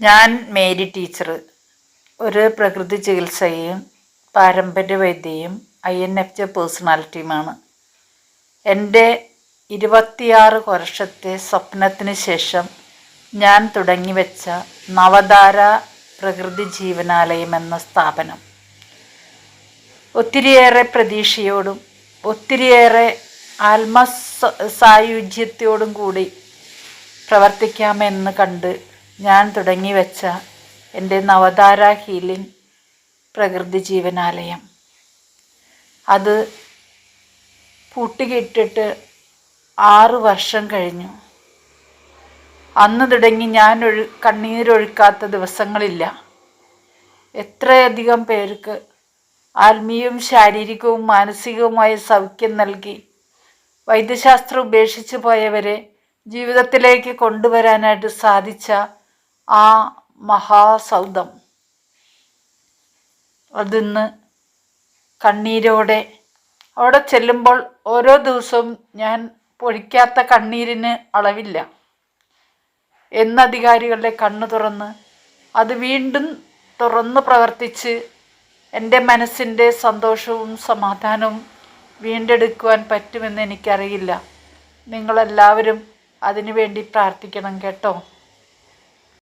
ഞാൻ Mary teacher. ഒരു പ്രകൃതി ചികിത്സയും പാരമ്പര്യ വൈദ്യയും ഐ എൻ എഫ് ജെ പേഴ്സണാലിറ്റിയുമാണ്. എന്റെ ഇരുപത്തിയാറ് വർഷത്തെ സ്വപ്നത്തിന് ശേഷം ഞാൻ തുടങ്ങി വെച്ച നവധാര പ്രകൃതി ജീവനാലയം എന്ന സ്ഥാപനം. ഒത്തിരിയേറെ പ്രതീക്ഷയോടും ഒത്തിരിയേറെ ആത്മ സായുജ്യത്തോടും കൂടി പ്രവർത്തിക്കാമെന്ന് കണ്ട് ഞാൻ തുടങ്ങി വെച്ച എന്റെ നവതാര ഹീലിംഗ് പ്രകൃതി ജീവനാലയം. അത് പൂട്ടിക്കിട്ടിട്ട് ആറ് വർഷം കഴിഞ്ഞു. അന്ന് തുടങ്ങി ഞാൻ ഒഴു കണ്ണീരൊഴുക്കാത്ത ദിവസങ്ങളില്ല. എത്രയധികം പേർക്ക് ആത്മീയവും ശാരീരികവും മാനസികവുമായ സൗഖ്യം നൽകി വൈദ്യശാസ്ത്രം ഉപേക്ഷിച്ച് പോയവരെ ജീവിതത്തിലേക്ക് കൊണ്ടുവരാനായിട്ട് സാധിച്ച ആ മഹാസൗദം അതിന്ന് കണ്ണീരോടെ അവിടെ ചെല്ലുമ്പോൾ ഓരോ ദിവസവും ഞാൻ പൊഴിക്കാത്ത കണ്ണീരിന് അളവില്ല. എന്ന എന്നധികാരികളുടെ കണ്ണു തുറന്ന് അത് വീണ്ടും തുറന്ന് പ്രവർത്തിച്ച് എന്റെ മനസ്സിന്റെ സന്തോഷവും സമാധാനവും വീണ്ടെടുക്കുവാൻ പറ്റുമെന്ന് എനിക്കറിയില്ല. നിങ്ങളെല്ലാവരും അതിനുവേണ്ടി പ്രാർത്ഥിക്കണം കേട്ടോ.